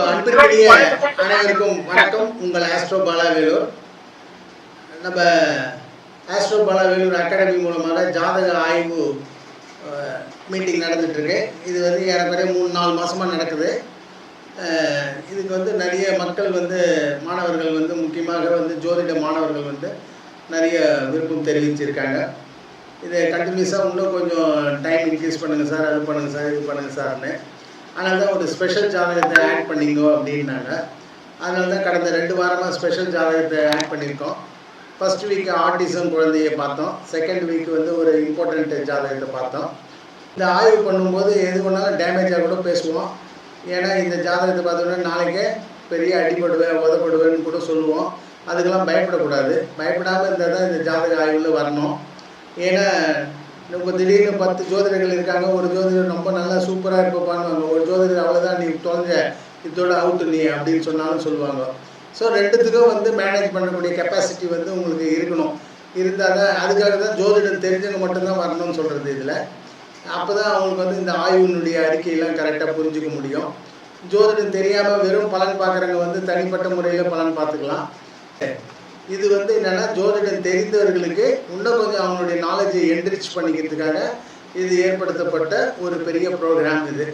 அன்பிற்குரிய அனைவருக்கும் வணக்கம். உங்கள் ஆஸ்ட்ரோ பாலாவேலூர். நம்ம ஆஸ்ட்ரோ பாலாவேலூர் அகாடமி மூலமாக ஜாதக ஆய்வு மீட்டிங் நடந்துட்டுருக்கு. இது வந்து ஏறக்குறைய மூணு நாலு மாதமாக நடக்குது. இதுக்கு வந்து நிறைய மக்கள் வந்து மாணவர்கள் வந்து முக்கியமாக வந்து ஜோதிட மாணவர்கள் வந்து நிறைய விருப்பம் தெரிவிச்சிருக்காங்க. இதை கண்டினியூஸாக இன்னும் கொஞ்சம் டைம் இன்க்ரீஸ் பண்ணுங்கள் சார் அது பண்ணுங்கள் சார் இது பண்ணுங்கள் சார்னு. அதனால தான் ஒரு ஸ்பெஷல் ஜாதகத்தை ஆட் பண்ணிங்கோ அப்படின்னாங்க. அதனால தான் கடந்த ரெண்டு வாரமாக ஸ்பெஷல் ஜாதகத்தை ஆட் பண்ணியிருக்கோம் ஃபஸ்ட் வீக் ஆர்டிசம் குழந்தைய பார்த்தோம். செகண்ட் வீக் வந்து ஒரு இம்பார்ட்டண்ட் ஜாதகத்தை பார்த்தோம். இந்த ஆய்வு பண்ணும்போது எது பண்ணாலும் டேமேஜாக கூட பேசுவோம். ஏன்னா இந்த ஜாதகத்தை பார்த்தோன்னா நாளைக்கே பெரிய அடிபடுவேன் உதப்படுவேன்னு கூட சொல்லுவோம். அதுக்கெல்லாம் பயப்படக்கூடாது. பயப்படாமல் இருந்தால் தான் இந்த ஜாதக ஆய்வில் வரணும். ஏன்னா நம்ம திடீர்னு பத்து ஜோதிடர்கள் இருக்காங்க ஒரு ஜோதிடர் ரொம்ப நல்லா சூப்பராக இருப்பான்னு ஒரு ஜோதிடர் அவ்வளோதான் நீ தொலைஞ்ச இதோட அவுட்டு நீ அப்படின்னு சொன்னாலும் சொல்லுவாங்க. ஸோ ரெண்டுத்துக்கும் வந்து மேனேஜ் பண்ணக்கூடிய கெப்பாசிட்டி வந்து உங்களுக்கு இருக்கணும். இருந்தால் தான் அதுக்காக தான் ஜோதிடம் தெரிஞ்சவங்க மட்டும்தான் வரணும்னு சொல்கிறது இதில். அப்போ தான் அவங்களுக்கு வந்து இந்த ஆய்வினுடைய அறிக்கையெல்லாம் கரெக்டாக புரிஞ்சுக்க முடியும். ஜோதிடம் தெரியாமல் வெறும் பலன் பார்க்குறவங்க வந்து தனிப்பட்ட முறையில் பலன் பார்த்துக்கலாம். இது வந்து என்னென்னா ஜோதிடம் தெரிந்தவர்களுக்கு இன்னும் கொஞ்சம் அவங்களுடைய நாலேஜை என்ரிச் பண்ணிக்கிறதுக்காக இது ஏற்படுத்தப்பட்ட ஒரு பெரிய ப்ரோக்ராம் இது.